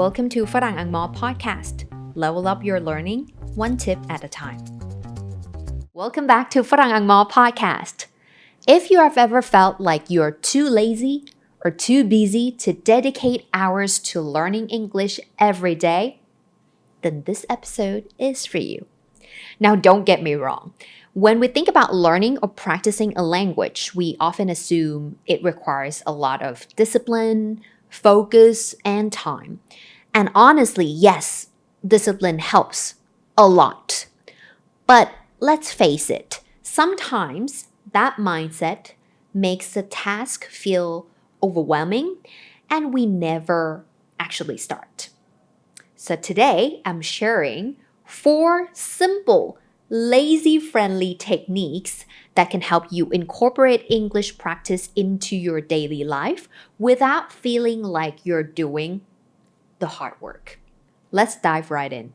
Welcome to ฝรั่งอังมอ podcast Level up your learning one tip at a time Welcome back to ฝรั่งอังมอ podcast If you have ever felt like you're too lazy or too busy to dedicate hours to learning English every day then this episode is for you Now don't get me wrong when we think about learning or practicing a language, we often assume it requires a lot of discipline, focus, and time. And honestly, yes, discipline helps a lot. But let's face it, sometimes that mindset makes the task feel overwhelming and we never actually start. So today I'm sharing four simple lazy friendly techniques that can help you incorporate English practice into your daily life without feeling like you're doing the hard work. Let's dive right in.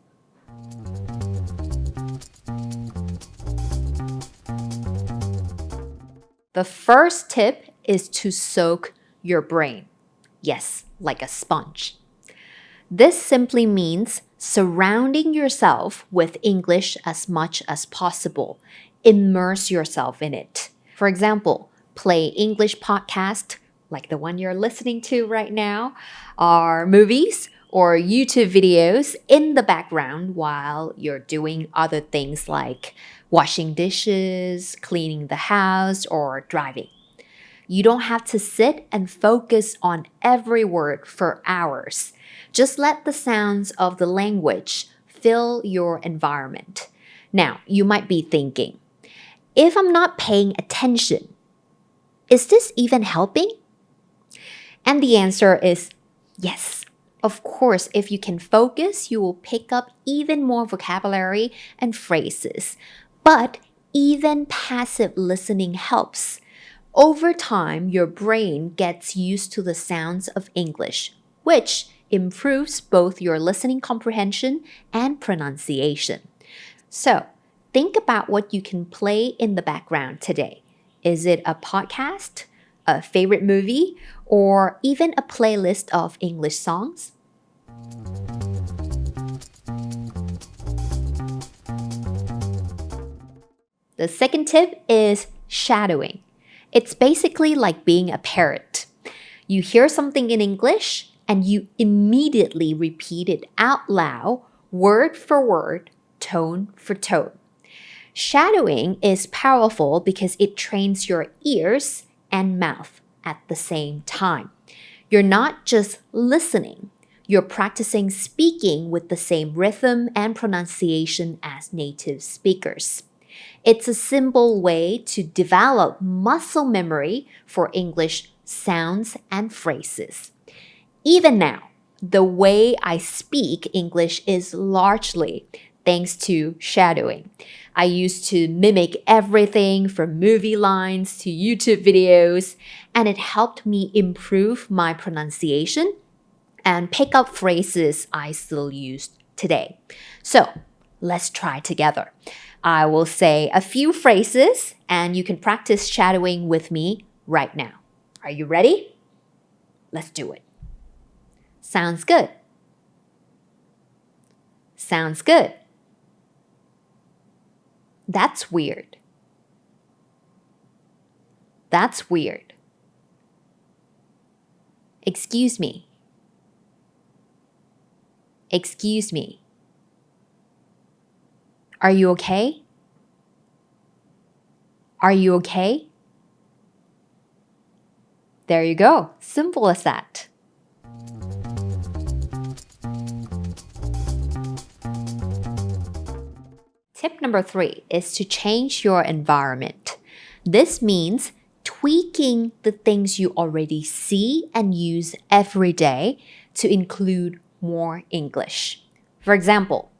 The first tip is to soak your brain. Yes, like a sponge. This simply means surrounding yourself with English as much as possible. Immerse yourself in it. For example, play English podcast like the one you're listening to right now, or movies or YouTube videos in the background while you're doing other things like washing dishes, cleaning the house, or driving. You don't have to sit and focus on every word for hours. Just let the sounds of the language fill your environment. Now, you might be thinking, if I'm not paying attention, is this even helping? And the answer is yes. Of course, if you can focus, you will pick up even more vocabulary and phrases. But even passive listening helps. Over time, your brain gets used to the sounds of English, which improves both your listening comprehension and pronunciation. So, think about what you can play in the background today. Is it a podcast, a favorite movie, or even a playlist of English songs? The second tip is shadowing. It's basically like being a parrot. You hear something in English and you immediately repeat it out loud, word for word, tone for tone. Shadowing is powerful because it trains your ears and mouth at the same time. You're not just listening, you're practicing speaking with the same rhythm and pronunciation as native speakers. It's a simple way to develop muscle memory for English sounds and phrases. Even now, the way I speak English is largely thanks to shadowing. I used to mimic everything from movie lines to YouTube videos, and it helped me improve my pronunciation and pick up phrases I still use today. So let's try together. I will say a few phrases, and you can practice shadowing with me right now. Are you ready? Let's do it. Sounds good. Sounds good. That's weird. That's weird. Excuse me. Excuse me. Are you okay? Are you okay? There you go. Simple as that. Tip number three is to change your environment. This means tweaking the things you already see and use every day to include more English. For example,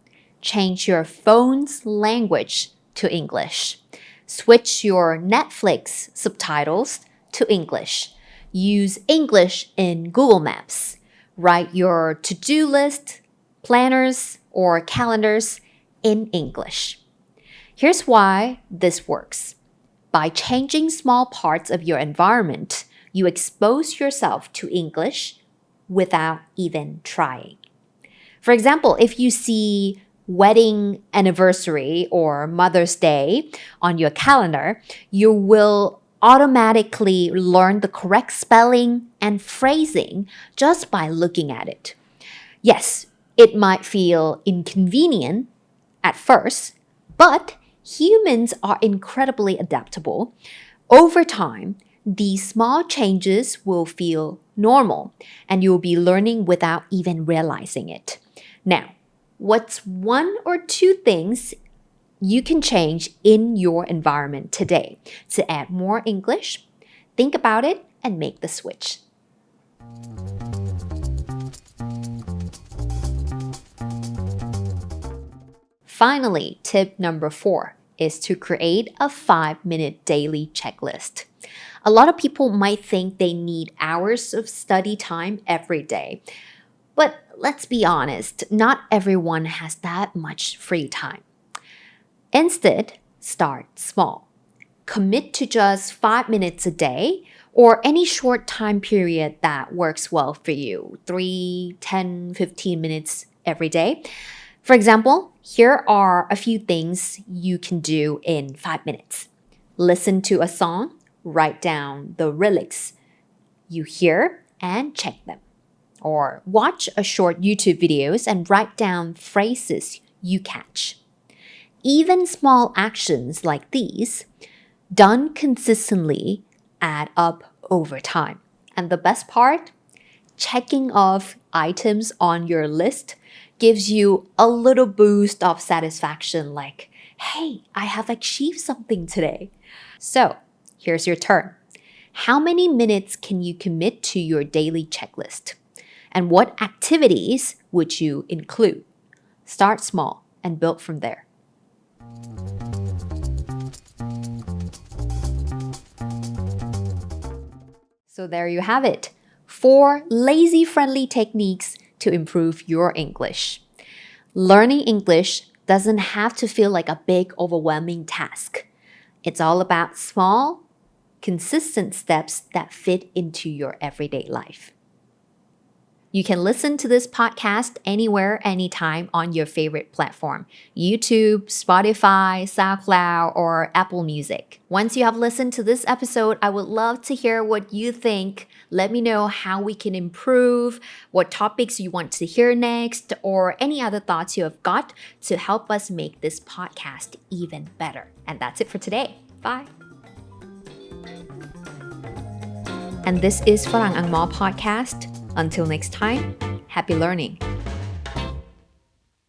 change your phone's language to English. Switch your Netflix subtitles to English. Use English in Google Maps. Write your to do list, planners, or calendars in English. Here's why this works. By changing small parts of your environment, you expose yourself to English without even trying. For example, if you see wedding anniversary or Mother's Day on your calendar, you will automatically learn the correct spelling and phrasing just by looking at it. Yes, it might feel inconvenient at first, but humans are incredibly adaptable. Over time, these small changes will feel normal and you'll be learning without even realizing it. Now, what's one or two things you can change in your environment today to add more English? Think about it and make the switch. Finally, tip number four is to create a five minute daily checklist. A lot of people might think they need hours of study time every day. But let's be honest, not everyone has that much free time. Instead, start small. Commit to just five minutes a day or any short time period that works well for you 3, 10, 15 minutes every day. For example, here are a few things you can do in five minutes. Listen to a song, write down the lyrics you hear, and check them. Or watch a short YouTube videos and write down phrases you catch. Even small actions like these, done consistently, add up over time. And the best part, checking off items on your list gives you a little boost of satisfaction like, hey, I have achieved something today. So here's your turn. How many minutes can you commit to your daily checklist? And what activities would you include? Start small and build from there. So there you have it. Four lazy friendly techniques to improve your English. Learning English doesn't have to feel like a big, overwhelming task. It's all about small, consistent steps that fit into your everyday life. You can listen to this podcast anywhere, anytime on your favorite platform YouTube, Spotify, SoundCloud, or Apple Music. Once you have listened to this episode, I would love to hear what you think. Let me know how we can improve, what topics you want to hear next, or any other thoughts you have got to help us make this podcast even better. And that's it for today. Bye. And this is Farang Angmo podcast. Until next time, happy learning.